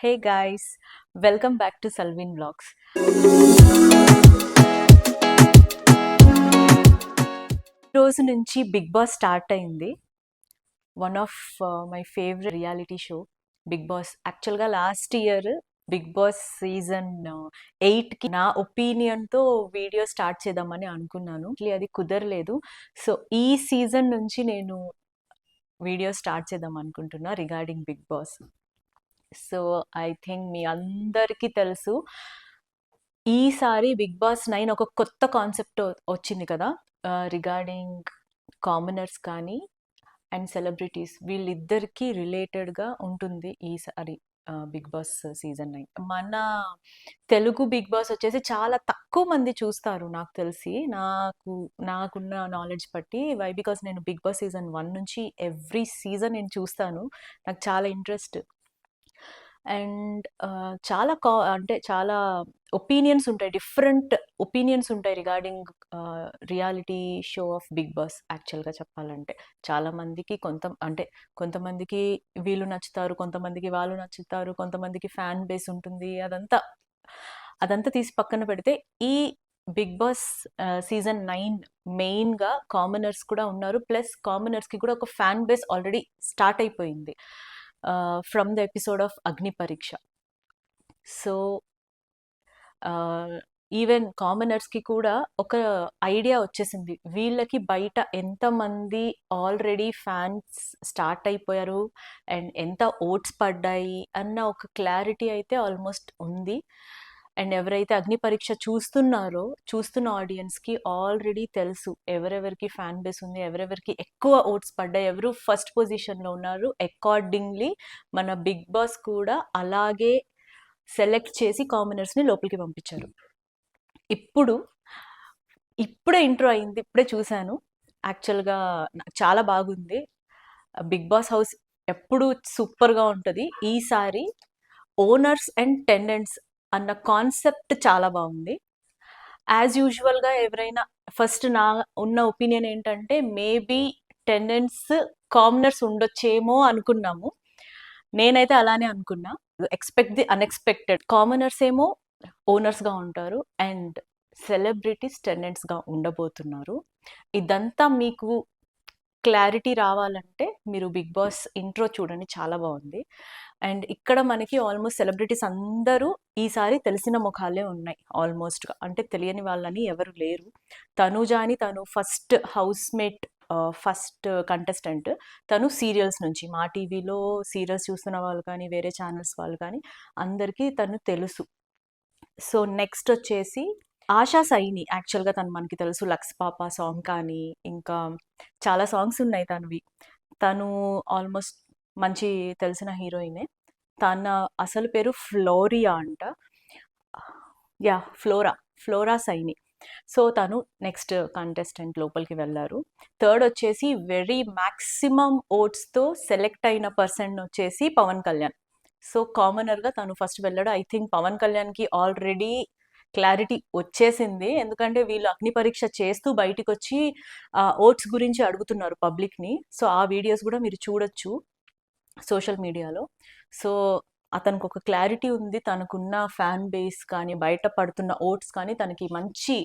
Hey guys welcome back to Salvin blogs రోజు నుంచి Bigg Boss start అయింది. One of my favourite reality show Bigg Boss యాక్చువల్గా last year Bigg Boss season ఎయిట్కి నా ఒపీనియన్తో video start చేద్దామని అనుకున్నాను. అది కుదరలేదు. సో ఈ సీజన్ నుంచి నేను వీడియో స్టార్ట్ చేద్దాం అనుకుంటున్నా regarding Bigg Boss so I think మీ అందరికీ తెలుసు. ఈసారి బిగ్ బాస్ నైన్ ఒక కొత్త కాన్సెప్ట్ వచ్చింది కదా? రిగార్డింగ్ కామనర్స్ కానీ అండ్ సెలబ్రిటీస్ వీళ్ళిద్దరికీ రిలేటెడ్గా ఉంటుంది ఈసారి బిగ్ బాస్ సీజన్ నైన్. మన తెలుగు బిగ్ బాస్ వచ్చేసి చాలా తక్కువ మంది చూస్తారు నాకు తెలిసి. నాకు నాకున్న నాలెడ్జ్ బట్టి. వై? బికాస్ నేను బిగ్ బాస్ సీజన్ వన్ నుంచి ఎవ్రీ సీజన్ నేను చూస్తాను. నాకు చాలా ఇంట్రెస్ట్. అండ్ చాలా కా అంటే చాలా ఒపీనియన్స్ ఉంటాయి. డిఫరెంట్ ఒపీనియన్స్ ఉంటాయి regarding reality show of Bigg Boss యాక్చువల్గా చెప్పాలంటే. చాలామందికి కొంత అంటే కొంతమందికి వీళ్ళు నచ్చుతారు కొంతమందికి వాళ్ళు నచ్చుతారు కొంతమందికి ఫ్యాన్ బేస్ ఉంటుంది. అదంతా అదంతా తీసి పక్కన పెడితే ఈ బిగ్ బాస్ సీజన్ నైన్ మెయిన్గా కామనర్స్ కూడా ఉన్నారు. ప్లస్ కామనర్స్కి కూడా ఒక ఫ్యాన్ బేస్ ఆల్రెడీ స్టార్ట్ అయిపోయింది. From the episode of Agni Pariksha so even కామనర్స్కి కూడా ఒక ఐడియా వచ్చేసింది. వీళ్ళకి బయట ఎంతమంది ఆల్రెడీ ఫ్యాన్స్ స్టార్ట్ అయిపోయారు అండ్ ఎంత ఓట్స్ పడ్డాయి అన్న ఒక క్లారిటీ అయితే ఆల్మోస్ట్ ఉంది. అండ్ ఎవరైతే అగ్ని పరీక్ష చూస్తున్నారో చూస్తున్న ఆడియన్స్కి ఆల్రెడీ తెలుసు ఎవరెవరికి ఫ్యాన్ బేస్ ఉంది ఎవరెవరికి ఎక్కువ ఓట్స్ పడ్డాయి ఎవరు ఫస్ట్ పొజిషన్లో ఉన్నారు. అకార్డింగ్లీ మన బిగ్ బాస్ కూడా అలాగే సెలెక్ట్ చేసి కామనర్స్ని లోపలికి పంపించారు. ఇప్పుడు ఇప్పుడే ఇంట్రో అయింది ఇప్పుడే చూశాను. యాక్చువల్గా నాకు చాలా బాగుంది. బిగ్ బాస్ హౌస్ ఎప్పుడు సూపర్గా ఉంటుంది. ఈసారి ఓనర్స్ అండ్ టెండెంట్స్ అన్న కాన్సెప్ట్ చాలా బాగుంది. యాజ్ యూజువల్గా ఎవరైనా ఫస్ట్ నా ఉన్న ఒపీనియన్ ఏంటంటే మేబీ టెండెన్స్ కామనర్స్ ఉండొచ్చేమో అనుకున్నాము. నేనైతే అలానే అనుకున్నా. ఎక్స్పెక్ట్ ది అన్ఎక్స్పెక్టెడ్ కామనర్స్ ఏమో ఓనర్స్గా ఉంటారు అండ్ సెలబ్రిటీస్ టెండెంట్స్గా ఉండబోతున్నారు. ఇదంతా మీకు క్లారిటీ రావాలంటే మీరు బిగ్ బాస్ ఇంట్రో చూడండి చాలా బాగుంది. అండ్ ఇక్కడ మనకి ఆల్మోస్ట్ సెలబ్రిటీస్ అందరూ ఈసారి తెలిసిన ముఖాలే ఉన్నాయి ఆల్మోస్ట్గా. అంటే తెలియని వాళ్ళని ఎవరు లేరు. తనుజాని తను ఫస్ట్ హౌస్మేట్ ఫస్ట్ కంటెస్టెంట్. తను సీరియల్స్ నుంచి మా టీవీలో సీరియల్స్ చూస్తున్న వాళ్ళు కానీ వేరే ఛానల్స్ వాళ్ళు కానీ అందరికీ తను తెలుసు. సో నెక్స్ట్ వచ్చేసి ఆశా సైని. యాక్చువల్గా తను మనకి తెలుసు లక్స్ పాప సాంగ్ కానీ ఇంకా చాలా సాంగ్స్ ఉన్నాయి తనవి. తను ఆల్మోస్ట్ మంచి తెలిసిన హీరోయినే. తన అసలు పేరు ఫ్లోరియా అంట. Yeah Flora Flora Saini. So తను నెక్స్ట్ కంటెస్టెంట్ లోపలికి వెళ్ళారు థర్డ్ వచ్చేసి వెరీ మ్యాక్సిమం ఓట్స్తో సెలెక్ట్ అయిన పర్సన్ వచ్చేసి పవన్ కళ్యాణ్. సో కామనర్గా తను ఫస్ట్ వెళ్ళాడు. ఐ థింక్ పవన్ కళ్యాణ్కి ఆల్రెడీ క్లారిటీ వచ్చేసింది. ఎందుకంటే వీళ్ళు అగ్ని పరీక్ష చేస్తూ బయటకు వచ్చి ఓట్స్ గురించి అడుగుతున్నారు పబ్లిక్ని. సో ఆ వీడియోస్ కూడా మీరు చూడొచ్చు. సోషల్ మీడియాలో. సో అతనికి ఒక క్లారిటీ ఉంది. తనకున్న ఫ్యాన్ బేస్ కానీ బయట పడుతున్న ఓట్స్ కానీ తనకి మంచి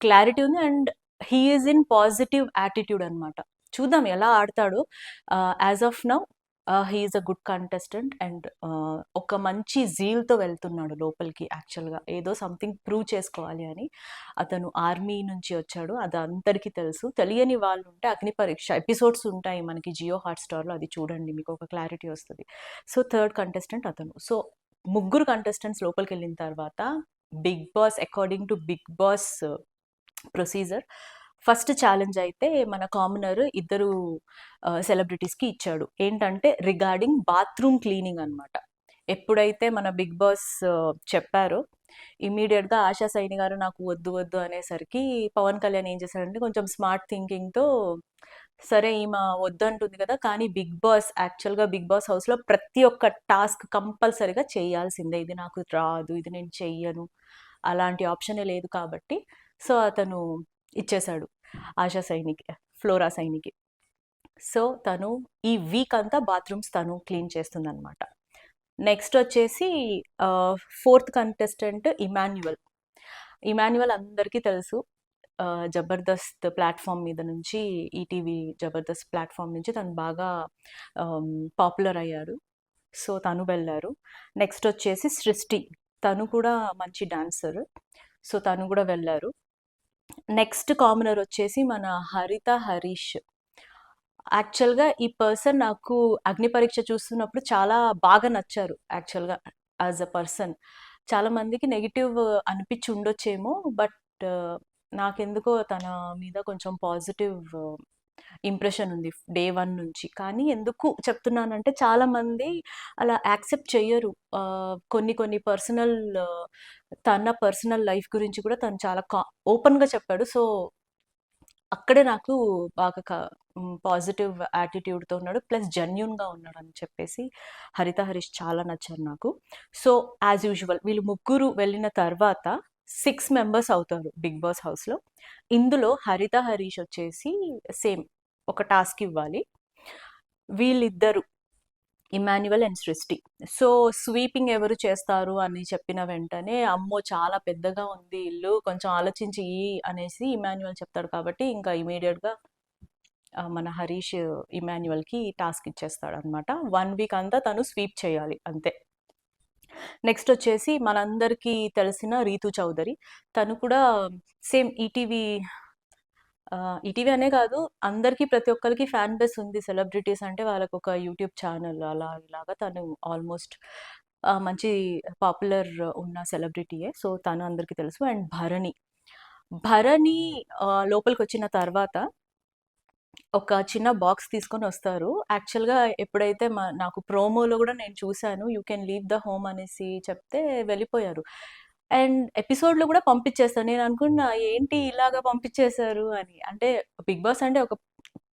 క్లారిటీ ఉంది. And he is in positive attitude అనమాట చూద్దాం ఎలా ఆడతాడో. As of now he is a good contestant and ఒక మంచి జీల్తో వెళ్తున్నాడు లోపలికి యాక్చువల్గా ఏదో సంథింగ్ ప్రూవ్ చేసుకోవాలి అని. అతను ఆర్మీ నుంచి వచ్చాడు. అది అందరికీ తెలుసు. తెలియని వాళ్ళు ఉంటే అగ్ని పరీక్ష ఎపిసోడ్స్ ఉంటాయి మనకి జియో హాట్స్టార్లో అది చూడండి మీకు ఒక క్లారిటీ వస్తుంది. సో థర్డ్ కంటెస్టెంట్ అతను. సో ముగ్గురు కంటెస్టెంట్స్ లోపలికి వెళ్ళిన తర్వాత Bigg Boss according to Bigg Boss procedure first challenge అయితే మన కామనర్ ఇద్దరు సెలబ్రిటీస్కి ఇచ్చాడు. ఏంటంటే రిగార్డింగ్ బాత్రూమ్ క్లీనింగ్ అనమాట ఎప్పుడైతే మన బిగ్ బాస్ చెప్పారో ఇమీడియట్గా ఆశా సైని గారు నాకు వద్దు వద్దు అనేసరికి పవన్ కళ్యాణ్ ఏం చేశాడంటే కొంచెం స్మార్ట్ థింకింగ్తో సరే ఈమె వద్దు అంటుంది కదా కానీ బిగ్ బాస్ యాక్చువల్గా బిగ్ బాస్ హౌస్లో ప్రతి ఒక్క టాస్క్ కంపల్సరిగా చేయాల్సిందే. ఇది నాకు రాదు ఇది నేను చెయ్యను. అలాంటి ఆప్షనే లేదు కాబట్టి సో అతను ఇచ్చేశాడు ఆశా సైనికి ఫ్లోరా సైనికి సో తను ఈ వీక్ అంతా బాత్రూమ్స్ తను క్లీన్ చేస్తుందనమాట నెక్స్ట్ వచ్చేసి ఫోర్త్ కంటెస్టెంట్ ఇమాన్యువల్. ఇమాన్యువల్ అందరికీ తెలుసు. జబర్దస్త్ ప్లాట్ఫామ్ మీద నుంచి ఈటీవీ జబర్దస్త్ ప్లాట్ఫామ్ నుంచి తను బాగా పాపులర్ అయ్యారు. సో తను వెళ్ళారు. నెక్స్ట్ వచ్చేసి సృష్టి. తను కూడా మంచి డాన్సర్. సో తను కూడా వెళ్ళారు. నెక్స్ట్ కామనర్ వచ్చేసి మన హరిత హరీష్. యాక్చువల్గా ఈ పర్సన్ నాకు అగ్ని పరీక్ష చూస్తున్నప్పుడు చాలా బాగా నచ్చారు యాక్చువల్గా యాజ్ అ పర్సన్. చాలా మందికి నెగిటివ్ అనిపించి ఉండొచ్చేమో బట్ నాకెందుకో తన మీద కొంచెం పాజిటివ్ ఇంప్రెషన్ ఉంది డే వన్ నుంచి. కానీ ఎందుకు చెప్తున్నానంటే చాలామంది అలా యాక్సెప్ట్ చేయరు కొన్ని కొన్ని పర్సనల్ తన పర్సనల్ లైఫ్ గురించి కూడా తను చాలా కా ఓపెన్గా చెప్పాడు. సో అక్కడే నాకు బాగా పాజిటివ్ యాటిట్యూడ్తో ఉన్నాడు. ప్లస్ జెన్యున్గా ఉన్నాడు అని చెప్పేసి హరిత హరీష్ చాలా నచ్చారు నాకు. సో యాజ్ యూజువల్ వీళ్ళు ముగ్గురు వెళ్ళిన తర్వాత సిక్స్ మెంబర్స్ అవుతారు బిగ్ బాస్ హౌస్లో. ఇందులో హరిత హరీష్ వచ్చేసి సేమ్ ఒక టాస్క్ ఇవ్వాలి. వీళ్ళిద్దరు Emmanuel and Srishti. So sweeping ఎవరు చేస్తారు అని చెప్పిన వెంటనే అమ్మో చాలా పెద్దగా ఉంది ఇల్లు కొంచెం ఆలోచించి అనేసి ఇమాన్యువల్ చెప్తాడు కాబట్టి ఇంకా ఇమీడియట్గా మన హరీష్ ఇమాన్యువల్కి టాస్క్ ఇచ్చేస్తాడు అనమాట వన్ వీక్ అంతా తను స్వీప్ చేయాలి అంతే. నెక్స్ట్ వచ్చేసి మనందరికీ తెలిసిన రీతు చౌదరి. తను కూడా సేమ్ ఈటీవీ ఈటీవీ అనే కాదు అందరికీ ప్రతి ఒక్కరికి ఫ్యాన్ బేస్ ఉంది. సెలబ్రిటీస్ అంటే వాళ్ళకు ఒక యూట్యూబ్ ఛానల్ అలా ఇలాగా తను ఆల్మోస్ట్ మంచి పాపులర్ ఉన్న సెలబ్రిటీయే. సో తను అందరికీ తెలుసు. అండ్ భరణి. భరణి లోపలికి వచ్చిన తర్వాత ఒక చిన్న బాక్స్ తీసుకొని వస్తారు. యాక్చువల్గా ఎప్పుడైతే మా నాకు ప్రోమోలో కూడా నేను చూశాను you can leave the home అనేసి చెప్తే వెళ్ళిపోయారు. అండ్ ఎపిసోడ్లో కూడా పంపించేస్తాను నేను అనుకున్నా ఏంటి ఇలాగా పంపించేశారు? అని. అంటే బిగ్ బాస్ అంటే ఒక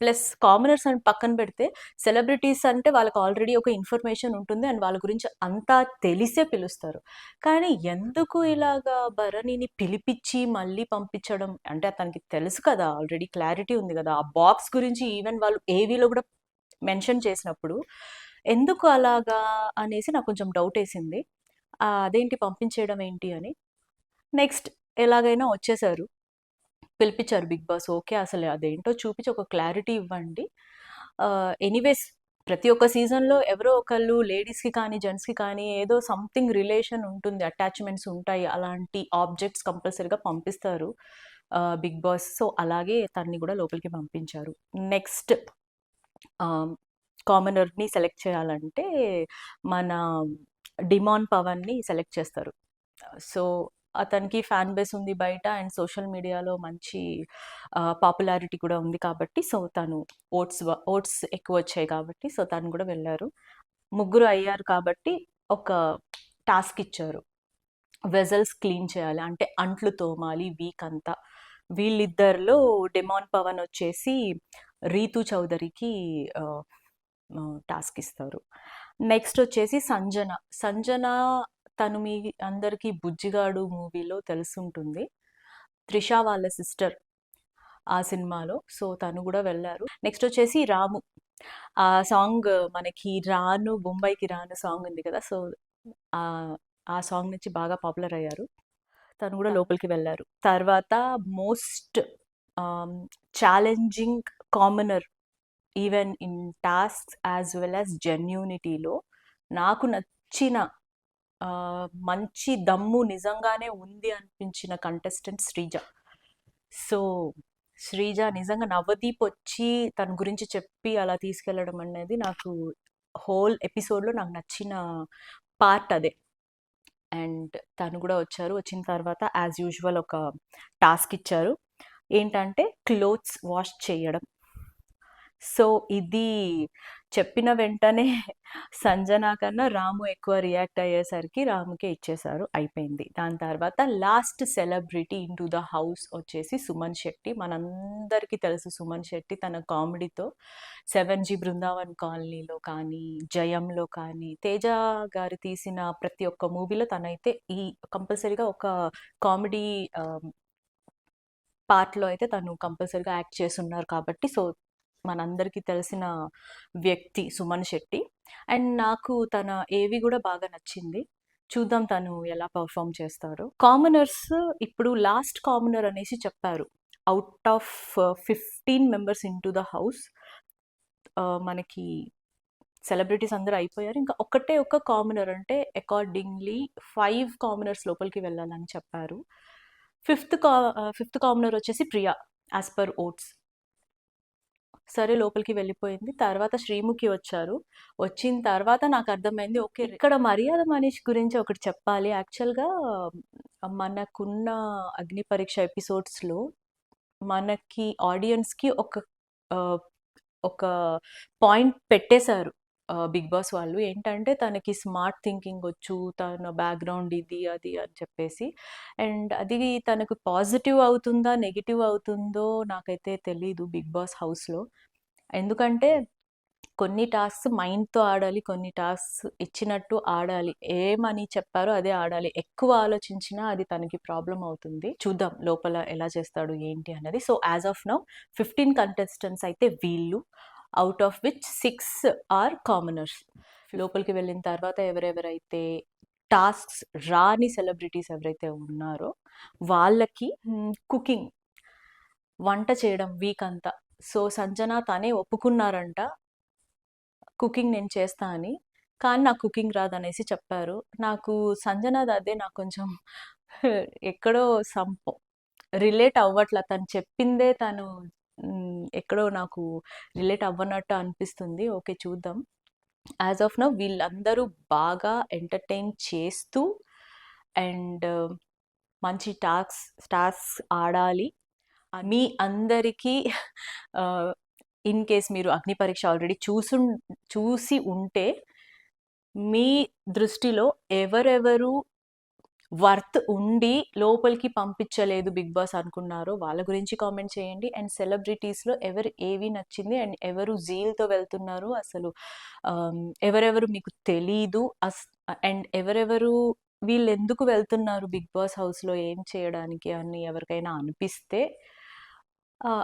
ప్లస్ కామనర్స్ అని పక్కన పెడితే సెలబ్రిటీస్ అంటే వాళ్ళకి ఆల్రెడీ ఒక ఇన్ఫర్మేషన్ ఉంటుంది అండ్ వాళ్ళ గురించి అంతా తెలిసే పిలుస్తారు. కానీ ఎందుకు ఇలాగా భరణిని పిలిపించి మళ్ళీ పంపించడం? అంటే అతనికి తెలుసు కదా ఆల్రెడీ క్లారిటీ ఉంది కదా. ఆ బాక్స్ గురించి ఈవెన్ వాళ్ళు ఏవీలో కూడా మెన్షన్ చేసినప్పుడు ఎందుకు అలాగా? అనేసి నాకు కొంచెం డౌట్ వేసింది. అదేంటి పంపించేయడం ఏంటి అని. నెక్స్ట్ ఎలాగైనా వచ్చేసారు. పిలిపించారు బిగ్ బాస్. ఓకే అసలు అదేంటో చూపించి ఒక క్లారిటీ ఇవ్వండి. ఎనీవేస్ ప్రతి ఒక్క సీజన్లో ఎవరో ఒకళ్ళు లేడీస్కి కానీ జెంట్స్కి కానీ ఏదో సంథింగ్ రిలేషన్ ఉంటుంది అటాచ్మెంట్స్ ఉంటాయి అలాంటి ఆబ్జెక్ట్స్ కంపల్సరీగా పంపిస్తారు బిగ్ బాస్. సో అలాగే తన్ని కూడా లోపలికి పంపించారు. నెక్స్ట్ కామనర్ని సెలెక్ట్ చేయాలంటే మన డిమాన్ పవన్ని సెలెక్ట్ చేస్తారు. సో అతనికి ఫ్యాన్ బేస్ ఉంది బయట అండ్ సోషల్ మీడియాలో మంచి పాపులారిటీ కూడా ఉంది కాబట్టి సో తను ఓట్స్ ఓట్స్ ఎక్కువ వచ్చాయి కాబట్టి సో తను కూడా వెళ్ళారు. ముగ్గురు అయ్యారు కాబట్టి ఒక టాస్క్ ఇచ్చారు. వెజల్స్ క్లీన్ చేయాలి. అంటే అంట్లు తోమాలి వీక్ అంతా. వీళ్ళిద్దరిలో డెమాన్ పవన్ వచ్చేసి రీతు చౌదరికి టాస్క్ ఇస్తారు. నెక్స్ట్ వచ్చేసి సంజన. సంజన తను మీ అందరికీ బుజ్జిగాడు మూవీలో తెలుసుంటుంది. త్రిష వాళ్ళ సిస్టర్ ఆ సినిమాలో. సో తను కూడా వెళ్ళారు. నెక్స్ట్ వచ్చేసి రాము. ఆ సాంగ్ మనకి రాను బొంబాయికి రాను సాంగ్ ఉంది కదా. సో ఆ ఆ సాంగ్ నుంచి బాగా పాపులర్ అయ్యారు. తను కూడా లోపలికి వెళ్ళారు. తర్వాత most challenging commoner even in task as well as జెన్యూనిటీలో నాకు నచ్చిన మంచి దమ్ము నిజంగానే ఉంది అనిపించిన కంటెస్టెంట్ శ్రీజ. సో శ్రీజ నిజంగా నవదీప్ వచ్చి తన గురించి చెప్పి అలా తీసుకెళ్ళడం అనేది నాకు హోల్ ఎపిసోడ్లో నాకు నచ్చిన పార్ట్ అదే. అండ్ తను కూడా వచ్చారు వచ్చిన తర్వాత యాజ్ యూజువల్ ఒక టాస్క్ ఇచ్చారు. ఏంటంటే క్లోత్స్ వాష్ చేయడం. సో ఇది చెప్పిన వెంటనే సంజన కన్నా రాము ఎక్కువ రియాక్ట్ అయ్యేసరికి రాముకే ఇచ్చేశారు అయిపోయింది. దాని తర్వాత last celebrity into the house వచ్చేసి సుమన్ శెట్టి. మనందరికీ తెలుసు సుమన్ శెట్టి తన కామెడీతో సెవెన్ జీ బృందావన్ కాలనీలో కానీ జయంలో కానీ తేజ గారు తీసిన ప్రతి ఒక్క మూవీలో తనైతే ఈ కంపల్సరీగా ఒక కామెడీ పార్ట్లో అయితే తను కంపల్సరీగా యాక్ట్ చేస్తున్నారు కాబట్టి సో మనందరికీ తెలిసిన వ్యక్తి సుమన్ శెట్టి. అండ్ నాకు తన ఏవి కూడా బాగా నచ్చింది. చూద్దాం తను ఎలా పర్ఫామ్ చేస్తారో కామనర్స్ ఇప్పుడు లాస్ట్ కామనర్ అనేసి చెప్పారు. Out of fifteen members into the house మనకి సెలబ్రిటీస్ అందరూ అయిపోయారు. ఇంకా ఒకటే ఒక కామనర్ అంటే అకార్డింగ్లీ ఫైవ్ కామనర్స్ లోపలికి వెళ్ళాలని చెప్పారు. ఫిఫ్త్ కా uh, ఫిఫ్త్ కామనర్ వచ్చేసి ప్రియా యాజ్ పర్ ఓట్స్ సరే లోపలికి వెళ్ళిపోయింది. తర్వాత శ్రీముఖి వచ్చారు. వచ్చిన తర్వాత నాకు అర్థమైంది ఓకే ఇక్కడ మర్యాద మనీష్ గురించి ఒకటి చెప్పాలి. యాక్చువల్గా మనకున్న అగ్ని పరీక్ష ఎపిసోడ్స్లో మనకి ఆడియన్స్కి ఒక ఒక పాయింట్ పెట్టేశారు. బిగ్ బాస్ వాళ్ళు ఏంటంటే తనకి స్మార్ట్ థింకింగ్ వచ్చు తన బ్యాక్గ్రౌండ్ ఇది అది అని చెప్పేసి. అండ్ అది తనకు పాజిటివ్ అవుతుందా నెగిటివ్ అవుతుందో నాకైతే తెలీదు బిగ్ బాస్ హౌస్లో. ఎందుకంటే కొన్ని టాస్క్స్ మైండ్తో ఆడాలి కొన్ని టాస్క్స్ ఇచ్చినట్టు ఆడాలి. ఏమని చెప్పారో అదే ఆడాలి. ఎక్కువ ఆలోచించినా అది తనకి ప్రాబ్లం అవుతుంది. చూద్దాం లోపల ఎలా చేస్తాడు ఏంటి అన్నది so as of now fifteen contestants అయితే వీళ్ళు. Out of which six are commoners లోపలికి వెళ్ళిన తర్వాత ఎవరెవరైతే టాస్క్స్ రాని సెలబ్రిటీస్ ఎవరైతే ఉన్నారో వాళ్ళకి కుకింగ్ వంట చేయడం వీక్ అంతా. సో సంజన తనే ఒప్పుకున్నారంట కుకింగ్ నేను చేస్తా అని. కానీ నాకు కుకింగ్ రాదనేసి చెప్పారు. నాకు సంజన అదే నాకు కొంచెం ఎక్కడో సంప రిలేట్ అవ్వట్ల. తను చెప్పిందే తను ఎక్కడో నాకు రిలేట్ అవ్వనట్టు అనిపిస్తుంది. ఓకే చూద్దాం. యాజ్ ఆఫ్ నౌ వీళ్ళందరూ బాగా ఎంటర్టైన్ చేస్తూ అండ్ మంచి టాక్స్ టాస్క్ ఆడాలి. మీ అందరికీ ఇన్ కేస్ మీరు అగ్ని పరీక్ష ఆల్రెడీ చూసు చూసి ఉంటే మీ దృష్టిలో ఎవరెవరు వర్త్ ఉండి లోపలికి పంపించలేదు బిగ్ బాస్ అనుకున్నారో వాళ్ళ గురించి కామెంట్ చేయండి. అండ్ సెలబ్రిటీస్లో ఎవరు ఏవి నచ్చింది అండ్ ఎవరు జీల్తో వెళ్తున్నారు అసలు ఎవరెవరు మీకు తెలీదు. అస్ అండ్ ఎవరెవరు వీళ్ళు ఎందుకు వెళ్తున్నారు బిగ్ బాస్ హౌస్లో ఏం చేయడానికి అని ఎవరికైనా అనిపిస్తే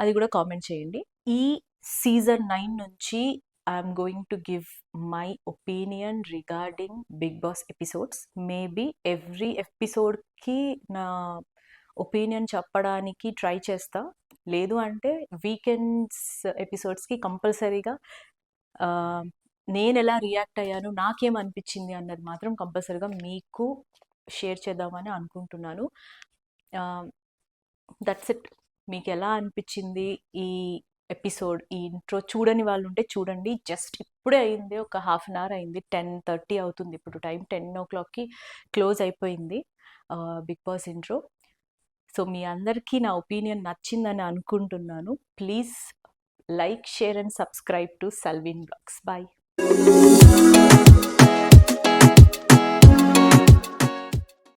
అది కూడా కామెంట్ చేయండి. ఈ సీజన్ నైన్ నుంచి I'm going to give my opinion regarding Bigg Boss episodes maybe every ఎపిసోడ్కి నా ఒపీనియన్ చెప్పడానికి ట్రై చేస్తా. లేదు అంటే వీకెండ్స్ ఎపిసోడ్స్కి కంపల్సరీగా నేను ఎలా రియాక్ట్ అయ్యాను నాకేం అనిపించింది అన్నది మాత్రం కంపల్సరీగా మీకు షేర్ చేద్దామని అనుకుంటున్నాను. దట్స్ ఇట్ మీకు ఎలా అనిపించింది ఈ ఎపిసోడ్ ఈ ఇంట్రో చూడని వాళ్ళు ఉంటే చూడండి. జస్ట్ ఇప్పుడే అయింది ఒక హాఫ్ అన్ అవర్ అయింది. టెన్ థర్టీ అవుతుంది ఇప్పుడు టైం. టెన్ ఓ క్లాక్కి క్లోజ్ అయిపోయింది బిగ్ బాస్ ఇంట్రో. సో మీ అందరికీ నా ఒపీనియన్ నచ్చిందని అనుకుంటున్నాను. Please like share and subscribe to Salvin vlogs. Bye.